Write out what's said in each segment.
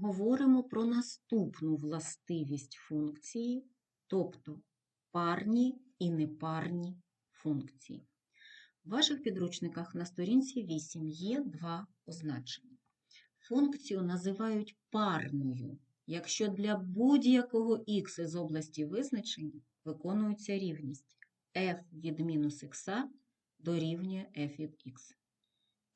говоримо про наступну властивість функції, тобто парні і непарні функції. В ваших підручниках на сторінці 8 є два означення. Функцію називають парною, якщо для будь-якого х із області визначення виконується рівність f від мінус х дорівнює f від х.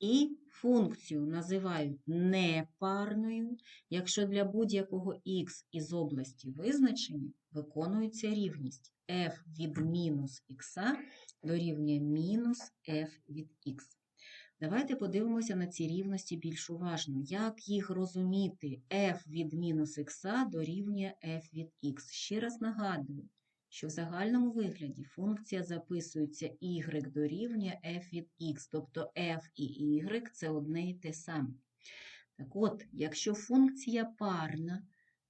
І функцію називають непарною, якщо для будь-якого х із області визначення виконується рівність f від мінус х дорівнює мінус f від х. Давайте подивимося на ці рівності більш уважно. Як їх розуміти? f від мінус х дорівнює f від х. Ще раз нагадую, що в загальному вигляді функція записується y дорівнює f від x, тобто f і y – це одне і те саме. Так от, якщо функція парна,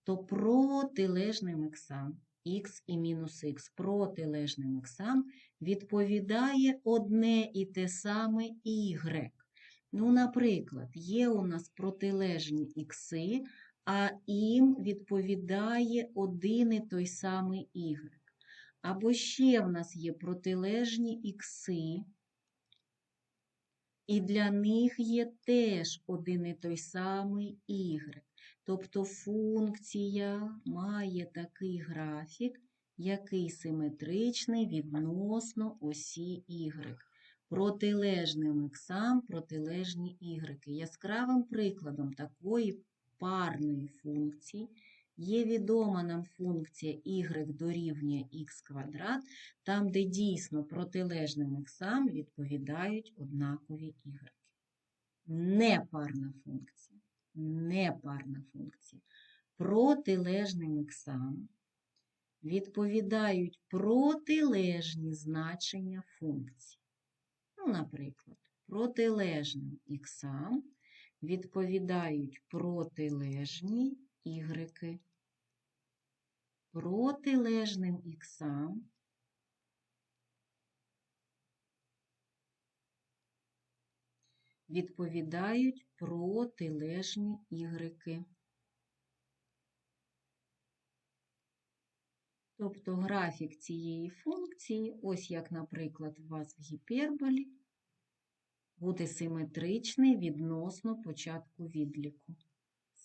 то протилежним іксам, x і мінус х протилежним іксам відповідає одне і те саме y. Ну, наприклад, є у нас протилежні ікси, а їм відповідає один і той самий y. Або ще в нас є протилежні ікси, і для них є теж один і той самий y. Тобто функція має такий графік, який симетричний відносно осі y. Протилежним іксам протилежні y. Яскравим прикладом такої парної функції Є відома нам функція y дорівнює х квадрат, там, де дійсно протилежним іксам відповідають однакові y. Непарна функція. Непарна функція. Протилежним іксам відповідають протилежні значення функції. Ну, наприклад, протилежним іксам відповідають протилежні y протилежним іксам відповідають протилежні ігреки. Тобто графік цієї функції, ось як, наприклад, у вас в гіперболі, буде симетричний відносно початку відліку.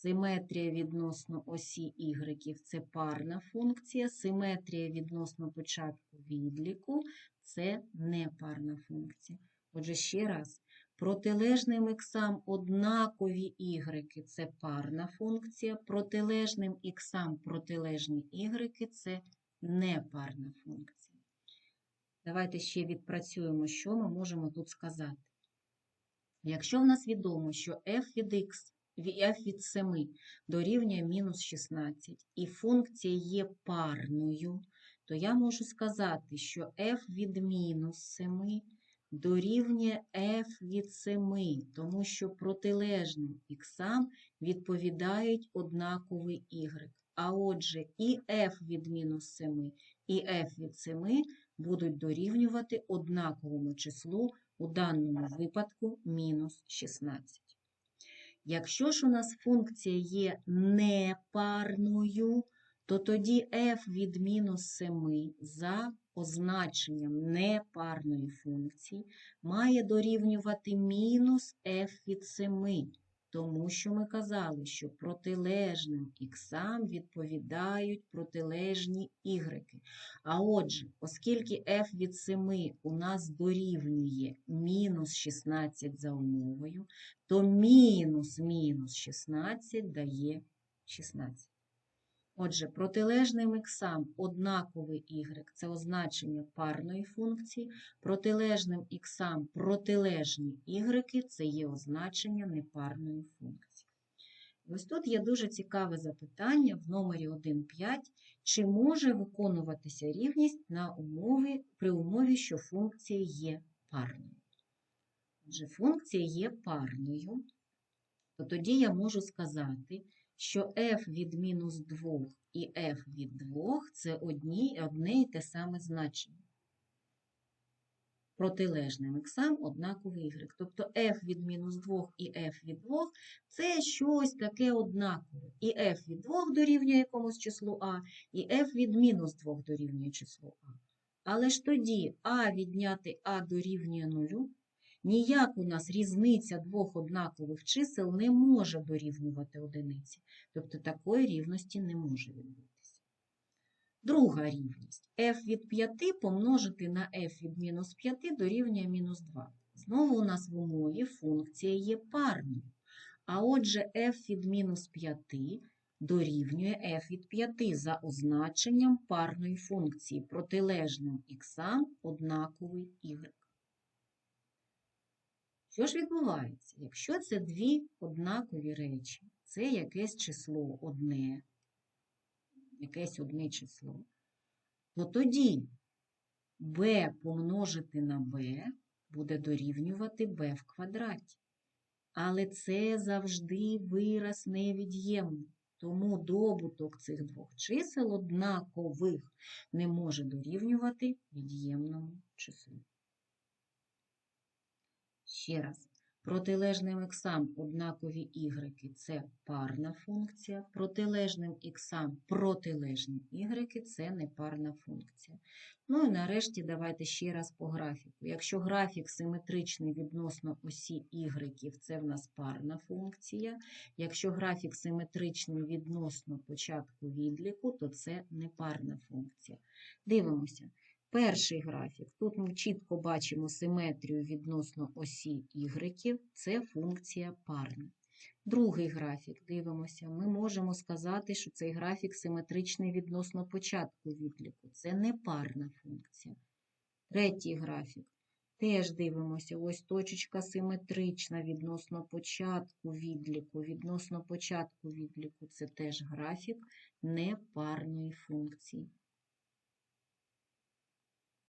Симетрія відносно осі y – це парна функція, симетрія відносно початку відліку це непарна функція. Отже, ще раз, протилежним іксам однакові y – це парна функція, протилежним іксам протилежні y – це непарна функція. Давайте ще відпрацюємо, що ми можемо тут сказати. Якщо в нас відомо, що f від x f від 7 дорівнює мінус 16, і функція є парною, то я можу сказати, що f від мінус 7 дорівнює f від 7, тому що протилежним іксам відповідають однаковий y. А отже, і f від мінус 7, і f від 7 будуть дорівнювати однаковому числу, у даному випадку мінус 16. Якщо ж у нас функція є непарною, то тоді f від мінус 7 за означенням непарної функції має дорівнювати мінус f від 7 тому що ми казали, що протилежним іксам відповідають протилежні ігреки. А отже, оскільки f від 7 у нас дорівнює мінус 16 за умовою, то мінус мінус 16 дає 16. Отже, протилежним іксам однаковий y – це означення парної функції, протилежним іксам протилежні y – це є означення непарної функції. Ось тут є дуже цікаве запитання в номері 1,5. Чи може виконуватися рівність на умови, при умові, що функція є парною? Отже, функція є парною, то тоді я можу сказати, що f від мінус 2 і f від 2 це одні, одне і те саме значення. протилежним іксам однаковий y. Тобто f від мінус 2 і f від 2 – це щось таке однакове. І f від 2 дорівнює якомусь числу а, і f від мінус 2 дорівнює числу а. Але ж тоді а відняти а дорівнює нулю, ніяк у нас різниця двох однакових чисел не може дорівнювати одиниці. Тобто такої рівності не може відбутися. Друга рівність. f від 5 помножити на f від мінус 5 дорівнює мінус 2. Знову у нас в умові функція є парною. А отже, f від мінус 5 дорівнює f від 5 за означенням парної функції, протилежним іксам однаковий y. Що ж відбувається? Якщо це дві однакові речі, це якесь число одне, якесь одне число, то тоді b помножити на b буде дорівнювати b в квадраті. Але це завжди вираз невід'ємний. Тому добуток цих двох чисел однакових не може дорівнювати від'ємному числу. Ще раз. Протилежним іксам однакові ігреки – це парна функція, протилежним іксам протилежні ігреки – це непарна функція. Ну і нарешті давайте ще раз по графіку. Якщо графік симетричний відносно осі ігреків, це в нас парна функція. Якщо графік симетричний відносно початку відліку, то це непарна функція. Дивимося. Перший графік. Тут ми чітко бачимо симетрію відносно осі y, це функція парна. Другий графік, дивимося, ми можемо сказати, що цей графік симетричний відносно початку відліку. Це непарна функція. Третій графік. Теж дивимося, ось точечка симетрична відносно початку відліку. Відносно початку відліку це теж графік непарної функції.